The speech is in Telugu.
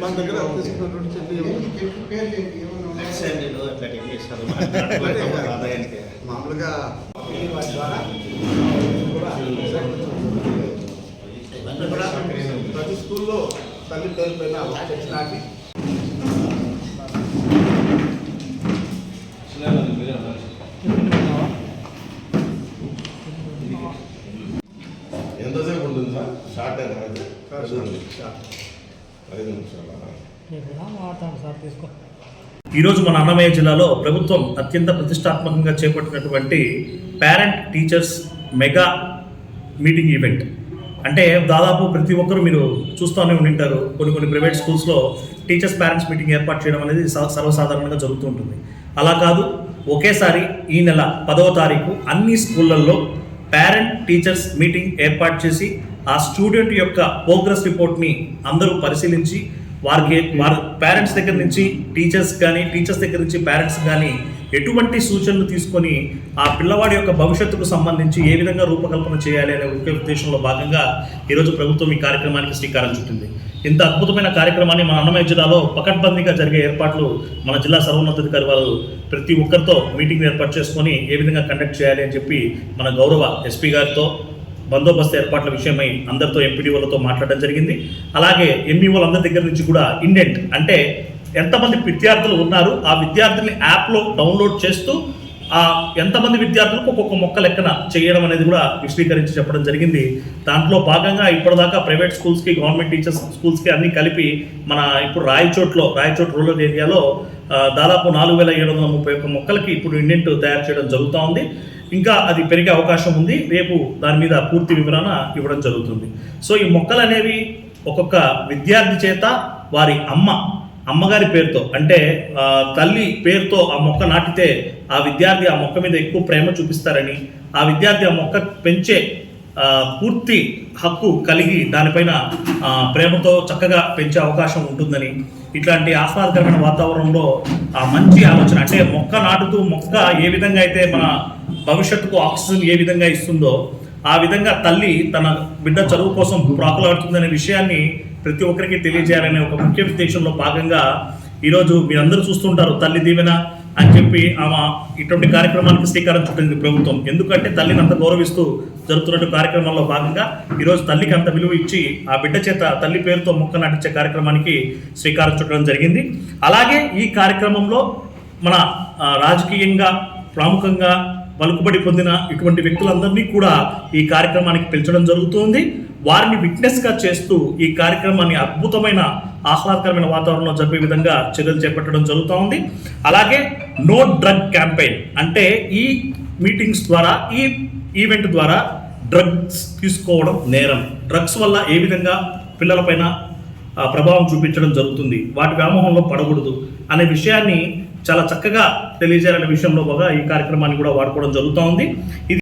మన దగ్గర తీసుకున్నటువంటి చెల్లి మామూలుగా ప్రతి స్కూల్లో తల్లి పేరు పైన నాటి ఎంతసేపు ఉంటుంది సార్? షార్ట్ ఐదు నిమిషాలు? ఈరోజు మన అన్నమయ్య జిల్లాలో ప్రభుత్వం అత్యంత ప్రతిష్టాత్మకంగా చేపట్టినటువంటి parent teachers mega meeting event అంటే దాదాపు ప్రతి ఒక్కరు మీరు చూస్తూనే ఉండింటారు. కొన్ని కొన్ని ప్రైవేట్ స్కూల్స్లో టీచర్స్ పేరెంట్స్ మీటింగ్ ఏర్పాటు చేయడం అనేది స- సర్వసాధారణంగా జరుగుతూ ఉంటుంది. అలా కాదు ఒకేసారి ఈ నెల పదవ తారీఖు అన్ని స్కూళ్ళల్లో పేరెంట్ టీచర్స్ మీటింగ్ ఏర్పాటు చేసి ఆ స్టూడెంట్ యొక్క ప్రోగ్రెస్ రిపోర్ట్ని అందరూ పరిశీలించి వారికి వారి పేరెంట్స్ దగ్గర నుంచి టీచర్స్ కానీ టీచర్స్ దగ్గర నుంచి పేరెంట్స్ కానీ ఎటువంటి సూచనలు తీసుకొని ఆ పిల్లవాడి యొక్క భవిష్యత్తుకు సంబంధించి ఏ విధంగా రూపకల్పన చేయాలి అనే ముఖ్య ఉద్దేశంలో భాగంగా ఈరోజు ప్రభుత్వం ఈ కార్యక్రమానికి శ్రీకారం చుట్టింది. ఇంత అద్భుతమైన కార్యక్రమాన్ని మన అన్నమయ్య జిల్లాలో పకడ్బందీగా జరిగే ఏర్పాట్లు మన జిల్లా సర్వోన్నతాధికారి వాళ్ళు ప్రతి ఒక్కరితో మీటింగ్ ఏర్పాటు చేసుకొని ఏ విధంగా కండక్ట్ చేయాలి అని చెప్పి మన గౌరవ ఎస్పీ గారితో బందోబస్తు ఏర్పాట్ల విషయమై అందరితో ఎంపీడీఓలతో మాట్లాడడం జరిగింది. అలాగే ఎంఈఓల అందరి దగ్గర నుంచి కూడా ఇండెంట్ అంటే ఎంతమంది విద్యార్థులు ఉన్నారు ఆ విద్యార్థుల్ని యాప్లో డౌన్లోడ్ చేస్తూ ఆ ఎంతమంది విద్యార్థులకు ఒక్కొక్క మొక్క లెక్కన చేయడం అనేది కూడా విశదీకరించి చెప్పడం జరిగింది. దాంట్లో భాగంగా ఇప్పటిదాకా ప్రైవేట్ స్కూల్స్కి గవర్నమెంట్ టీచర్స్ స్కూల్స్కి అన్ని కలిపి మన ఇప్పుడు రాయచోట్లో రాయచోట్ రూరల్ ఏరియాలో దాదాపు నాలుగు వేల ఏడు వందల ముప్పై ఒక్క మొక్కలకి ఇప్పుడు ఇండెంట్ తయారు చేయడం జరుగుతూ ఉంది. ఇంకా అది పెరిగే అవకాశం ఉంది. రేపు దాని మీద పూర్తి వివరణ ఇవ్వడం జరుగుతుంది. సో ఈ మొక్కలు అనేవి ఒక్కొక్క విద్యార్థి చేత వారి అమ్మ అమ్మగారి పేరుతో అంటే తల్లి పేరుతో ఆ మొక్క నాటితే ఆ విద్యార్థి ఆ మొక్క మీద ఎక్కువ ప్రేమ చూపిస్తారని ఆ విద్యార్థి ఆ మొక్క పెంచే పూర్తి హక్కు కలిగి దానిపైన ప్రేమతో చక్కగా పెంచే అవకాశం ఉంటుందని ఇట్లాంటి ఆహ్లాదకరమైన వాతావరణంలో ఆ మంచి ఆలోచన అంటే మొక్క నాటుతూ మొక్క ఏ విధంగా అయితే మన భవిష్యత్తుకు ఆక్సిజన్ ఏ విధంగా ఇస్తుందో ఆ విధంగా తల్లి తన బిడ్డ చదువు కోసం ప్రాకులాడుతుందనే విషయాన్ని ప్రతి ఒక్కరికి తెలియజేయాలనే ఒక ముఖ్య ఉద్దేశంలో భాగంగా ఈరోజు మీరందరూ చూస్తుంటారు తల్లి దీవెన అని చెప్పి ఆమె ఇటువంటి కార్యక్రమానికి శ్రీకారం చుట్టింది ప్రభుత్వం. ఎందుకంటే తల్లిని అంత గౌరవిస్తూ జరుగుతున్న కార్యక్రమంలో భాగంగా ఈరోజు తల్లికి అంత విలువ ఇచ్చి ఆ బిడ్డ చేత తల్లి పేరుతో మొక్క నాటించే కార్యక్రమానికి శ్రీకారం చుట్టడం జరిగింది. అలాగే ఈ కార్యక్రమంలో మన రాజకీయంగా ప్రముఖంగా పలుకుబడి పొందిన ఇటువంటి వ్యక్తులందరినీ కూడా ఈ కార్యక్రమానికి పిలిచడం జరుగుతుంది. వారిని విట్నెస్గా చేస్తూ ఈ కార్యక్రమాన్ని అద్భుతమైన ఆహ్లాదకరమైన వాతావరణంలో జరిపే విధంగా చర్యలు చేపట్టడం జరుగుతూ ఉంది అలాగే నో డ్రగ్ క్యాంపెయిన్ అంటే ఈ మీటింగ్స్ ద్వారా ఈ ఈవెంట్ ద్వారా డ్రగ్స్ తీసుకోవడం నేరం. డ్రగ్స్ వల్ల ఏ విధంగా పిల్లలపైన ప్రభావం చూపించడం జరుగుతుంది వాటి వ్యామోహంలో పడకూడదు అనే విషయాన్ని చాలా చక్కగా తెలియజేయాలనే విషయంలో బాగా ఈ కార్యక్రమాన్ని కూడా వాడుకోవడం జరుగుతూ ఉంది. ఇది